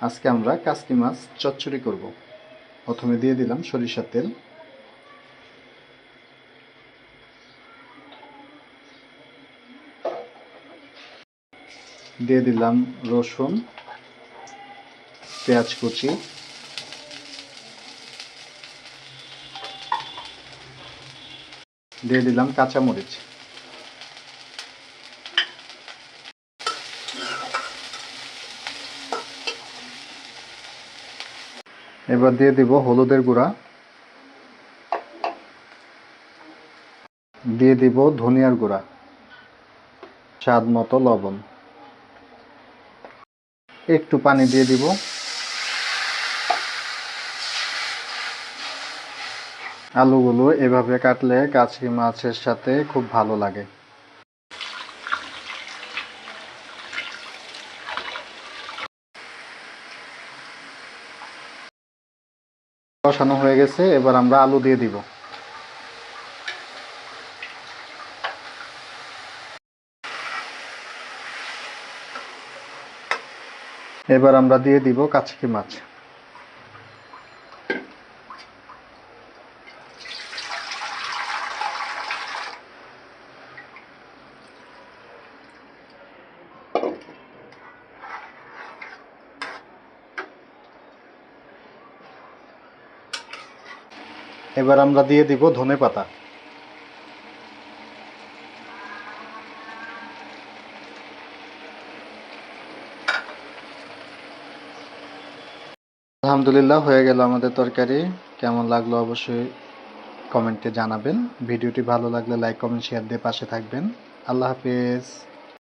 আজকে আমরা কাসকি মাছ চচ্চড়ি করব। প্রথমে দিয়ে দিলাম সরিষার তেল। দিয়ে দিলাম রসুন, পেঁয়াজ কুচি। দিয়ে দিলাম কাঁচামরিচ। এবার দিয়ে দিব হলুদের গুঁড়া। দিয়ে দিব ধনিয়ার গুঁড়া, স্বাদ মতো লবণ। একটু পানি দিয়ে দিব। আলুগুলো এভাবে কাটলে কাছি মাছের সাথে খুব ভালো লাগে। কষানো হয়ে গেছে এবার আমরা আলু দিয়ে দিব। এবার আমরা দিয়ে দিব কাচকি মাছ। এবার আমরা দিয়ে দিব ধনে পাতা। আলহামদুলিল্লাহ, হয়ে গেল আমাদের তরকারি। কেমন লাগল অবশ্যই কমেন্টে জানাবেন। ভিডিওটি ভালো লাগলে লাইক, কমেন্ট, শেয়ার দিয়ে পাশে থাকবেন। আল্লাহ হাফিজ।